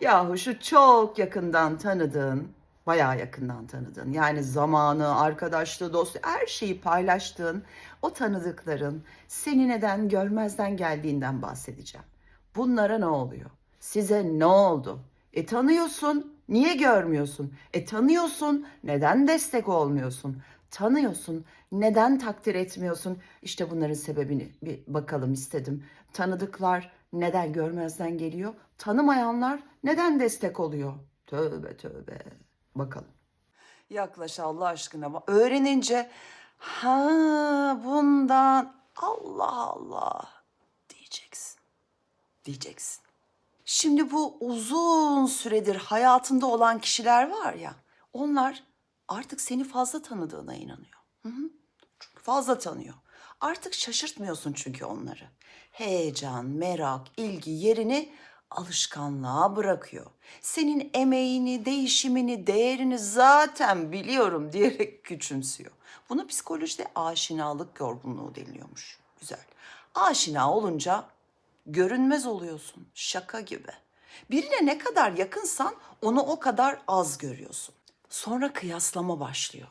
Yahu şu çok yakından tanıdığın, bayağı yakından tanıdığın, yani zamanı, arkadaşlığı, dostu, her şeyi paylaştığın o tanıdıkların seni neden görmezden geldiğinden bahsedeceğim. Bunlara ne oluyor? Size ne oldu? E tanıyorsun, niye görmüyorsun? E tanıyorsun, neden destek olmuyorsun? Tanıyorsun, neden takdir etmiyorsun? İşte bunların sebebini bir bakalım istedim. Tanıdıklar neden görmezden geliyor? Tanımayanlar neden destek oluyor? Tövbe tövbe. Bakalım. Yaklaş Allah aşkına. Öğrenince ha bundan Allah Allah diyeceksin. Diyeceksin. Şimdi bu uzun süredir hayatında olan kişiler var ya, onlar artık seni fazla tanıdığına inanıyor. Hı hı. Çünkü fazla tanıyor. Artık şaşırtmıyorsun çünkü onları. Heyecan, merak, ilgi yerini alışkanlığa bırakıyor. Senin emeğini, değişimini, değerini zaten biliyorum diyerek küçümsüyor. Buna psikolojide aşinalık yorgunluğu deniliyormuş. Güzel. Aşina olunca görünmez oluyorsun. Şaka gibi. Birine ne kadar yakınsan onu o kadar az görüyorsun. Sonra kıyaslama başlıyor.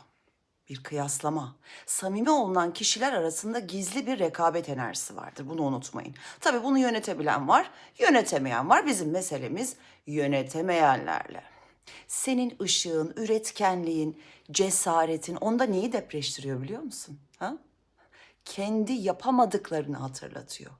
Bir kıyaslama. Samimi olunan kişiler arasında gizli bir rekabet enerjisi vardır. Bunu unutmayın. Tabii bunu yönetebilen var, yönetemeyen var. Bizim meselemiz yönetemeyenlerle. Senin ışığın, üretkenliğin, cesaretin onda neyi depreştiriyor biliyor musun? Ha? kendi yapamadıklarını hatırlatıyor.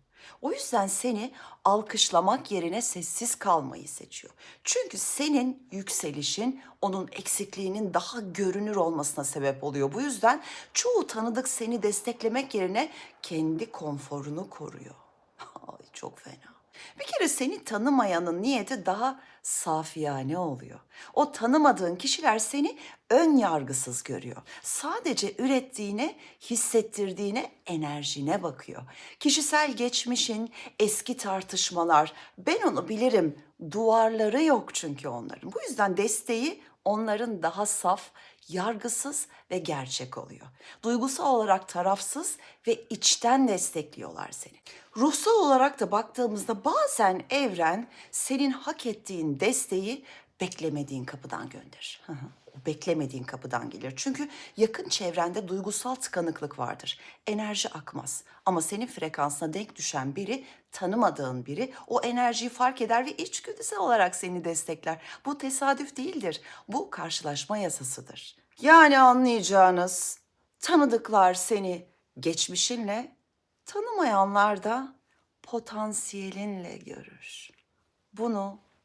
O yüzden seni alkışlamak yerine sessiz kalmayı seçiyor. Çünkü senin yükselişin onun eksikliğinin daha görünür olmasına sebep oluyor. Bu yüzden çoğu tanıdık seni desteklemek yerine kendi konforunu koruyor. Ay çok fena. Bir seni tanımayanın niyeti daha safiyane oluyor. O tanımadığın kişiler seni ön yargısız görüyor. Sadece ürettiğine, hissettirdiğine, enerjine bakıyor. Kişisel geçmişin, eski tartışmalar, ben onu bilirim, duvarları yok çünkü onların. Bu yüzden desteği onların daha saf, yargısız ve gerçek oluyor. Duygusal olarak tarafsız ve içten destekliyorlar seni. Ruhsal olarak da baktığımızda bazen evren senin hak ettiğin desteği beklemediğin kapıdan gönderir. O beklemediğin kapıdan gelir. Çünkü yakın çevrende duygusal tıkanıklık vardır. Enerji akmaz. Ama senin frekansına denk düşen biri, tanımadığın biri o enerjiyi fark eder ve içgüdüsel olarak seni destekler. Bu tesadüf değildir. Bu karşılaşma yasasıdır. Yani anlayacağınız tanıdıklar seni geçmişinle, tanımayanlar da potansiyelinle görür. Bunu